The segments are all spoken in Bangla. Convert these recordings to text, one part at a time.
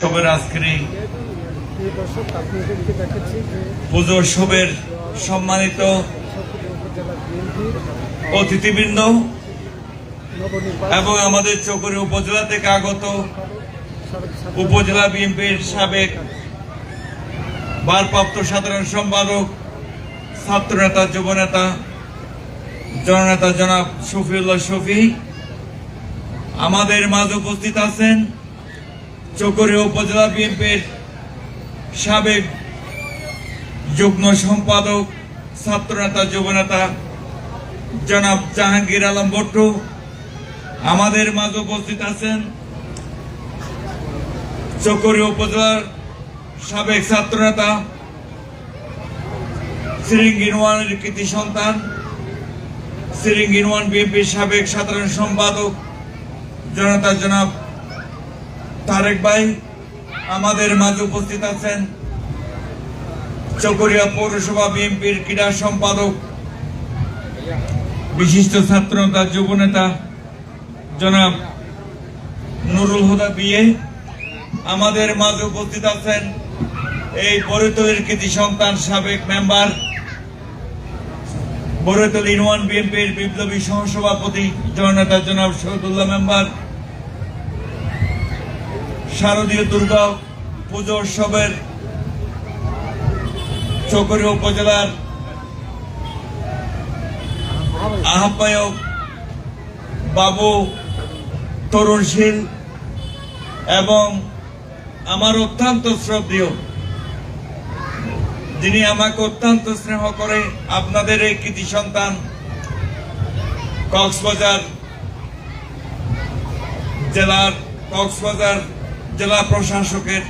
উৎসবের আজকের এই এই দর্শক আপনাদেরকে দেখাচ্ছি যে পুজো উৎসবের সম্মানিত অতিথিবৃন্দ এবং আমাদের চকরি উপজেলা থেকে আগত উপজেলা বিএনপির সাবেক ভারপ্রাপ্ত সাধারণ সম্পাদক ছাত্রনেতা যুবনেতা জননেতা জনাব শফিউল্লাহ শফি। আমাদের মাঝে উপস্থিত আছেন চকরিয়া উপজেলা বিএনপির সাবেক যুগ্ম সম্পাদক, ছাত্রনেতা, যুবনেতা জনাব জাহাঙ্গীর আলম ভট্ট। আমাদের মাঝে উপস্থিত আছেন চকরি উপজেলার সাবেক ছাত্রনেতা সিরিঙ্গিন ওয়ানের কৃতি সন্তান সিরিঙ্গিন ওয়ান বিএনপির সাবেক সাধারণ সম্পাদক, জনতা জনাব তারেক ভাই আমাদের মাঝে উপস্থিত আছেন। চকরিয়া পৌরসভা বিএনপির ক্রীড়া সম্পাদক, বিশিষ্ট ছাত্র ছাত্রনেতা যুবনেতা জনাব নুরুল হুদা বিয়ে আমাদের মাঝে উপস্থিত আছেন এই বরিতলির কৃতি সন্তান সাবেক মেম্বার, বরিতল ইউনিয়ন বিএনপির বিপ্লবী সহসভাপতি, জননেতা জনাব শহীদুল্লাহ মেম্বার। শারদীয় দুর্গা পুজো উৎসবের চকরি উপজেলার আহ্বায়ক বাবু তরুণশীল এবং আমার অত্যন্ত শ্রদ্ধেয়, যিনি আমাকে অত্যন্ত স্নেহ করে আপনাদের এই কৃতি সন্তান কক্সবাজার জেলার কক্সবাজার জেলা প্রশাসকের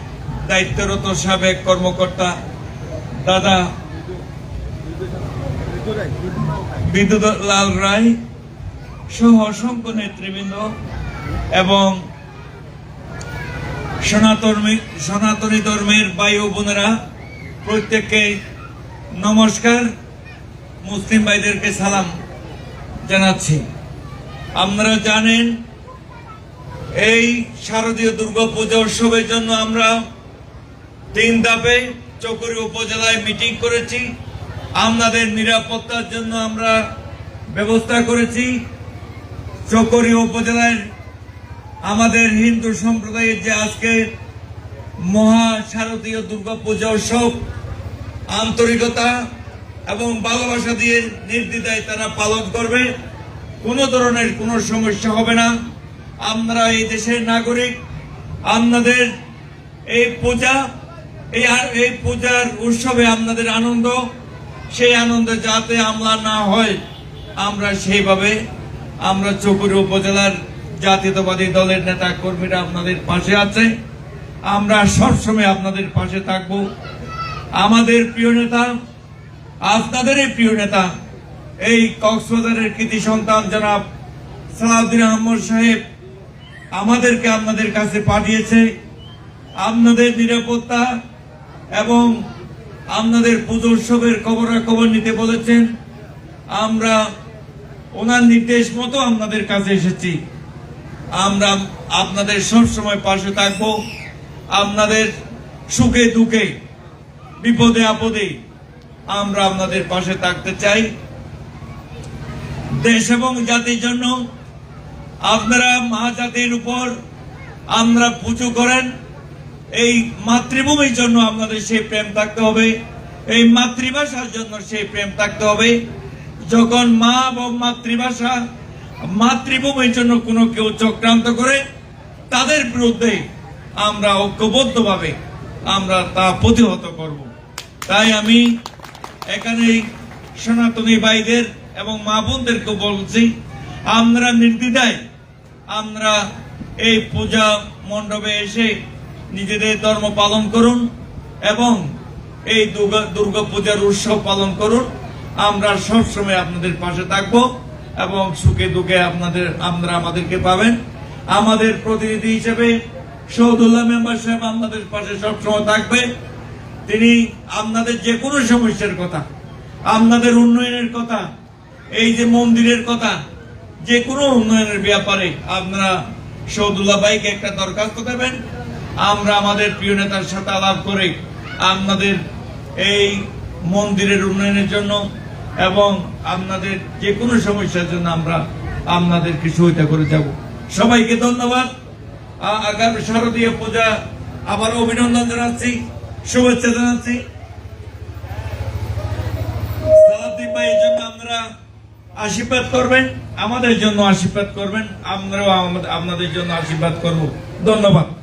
দায়িত্বরত সাবেক কর্মকর্তা দাদা বিদ্যুৎ লাল রায় সহ অসংখ্য নেতৃবৃন্দ এবং সনাতনী সনাতনী ধর্মের বায়ু বোনেরা, প্রত্যেককে নমস্কার, মুসলিম ভাইদেরকে সালাম জানাচ্ছি। আপনারা জানেন এই শারদীয় দুর্গা পূজা উৎসবের জন্য আমরা তিন ধাপে চকরি উপজেলায় মিটিং করেছি। আপনাদের নিরাপত্তার জন্য আমরা ব্যবস্থা করেছি। চকরি উপজেলায় আমাদের হিন্দু সম্প্রদায়ের যে আজকে মহা শারদীয় দুর্গা পূজা উৎসব, আন্তরিকতা এবং ভালোবাসা দিয়ে নির্দ্বিধায় তারা পালন করবে। কোনো ধরনের কোনো সমস্যা হবে না। আমরা এই দেশের নাগরিক, আপনাদের এই পূজা, এই আর- এই পূজার উৎসবে আপনাদের আনন্দ, সেই আনন্দ যাতে আমলা না হয়, আমরা সেইভাবে আমরা চকুর উপজেলার জাতীয়তাবাদী দলের নেতা কর্মীরা আপনাদের পাশে আছে। আমরা সবসময় আপনাদের পাশে থাকব। আমাদের প্রিয় নেতা, আপনাদের এই প্রিয় নেতা, এই কক্সবাজারের কৃতি সন্তান জনাব সালাউদ্দিন আহমদ সাহেব আমাদেরকে আপনাদের কাছে পাঠিয়েছে আপনাদের নিরাপত্তা এবং আপনাদের পুজো উৎসবের খবরাখবর নিতে বলেছেন। আমরা ওনার নির্দেশ মতো আপনাদের কাছে এসেছি। আমরা আপনাদের সবসময় পাশে থাকব। আপনাদের সুখে দুঃখে, বিপদে আপদে আমরা আপনাদের পাশে থাকতে চাই। দেশ এবং জাতির জন্য আপনারা মা জাতির উপর আমরা পুজো করেন। এই মাতৃভূমির জন্য আপনাদের সেই প্রেম থাকতে হবে। এই মাতৃভাষার জন্য সেই প্রেম থাকতে হবে। যখন মা এবং মাতৃভাষা মাতৃভূমির জন্য কোনো কেউ চক্রান্ত করে, তাদের বিরুদ্ধে আমরা ঐক্যবদ্ধভাবে আমরা তা প্রতিহত করব। তাই আমি এখানে সনাতনী ভাইদের এবং মা বোনদেরকে বলছি, আমরা নির্দ্বিধায় আমরা এই পূজা মণ্ডপে এসে নিজেদের ধর্ম পালন করুন এবং এই দুর্গা পূজার উৎসব পালন করুন। আমরা সবসময় আপনাদের পাশে থাকব এবং সুখে দুঃখে আপনাদের আমরা আমাদেরকে পাবেন। আমাদের প্রতিনিধি হিসেবে শহদুল্লাহ মেম্বার সাহেব আপনাদের পাশে সবসময় থাকবে। তিনি আপনাদের যে কোনো সমস্যার কথা, আপনাদের উন্নয়নের কথা, এই যে মন্দিরের কথা যে কোনো উন্নয়নের ব্যাপারে আপনারা শহদুল্লাহ ভাইকে একটা দরখাস্ত দেবেন। আমরা আমাদের প্রিয় নেতার সাথে আলাপ করে আপনাদের এই মন্দিরের উন্নয়নের জন্য এবং আপনাদের যে কোনো সমস্যার জন্য আমরা আপনাদেরকে সহায়তা করে যাব। সবাইকে ধন্যবাদ। আগামী শারদীয় পূজা আবার অভিনন্দন জানাচ্ছি, শুভেচ্ছা জানাচ্ছি। আমরা আশীর্বাদ করবেন আমাদের জন্য আশীর্বাদ করবেন আমরাও আপনাদের জন্য আশীর্বাদ করব। ধন্যবাদ।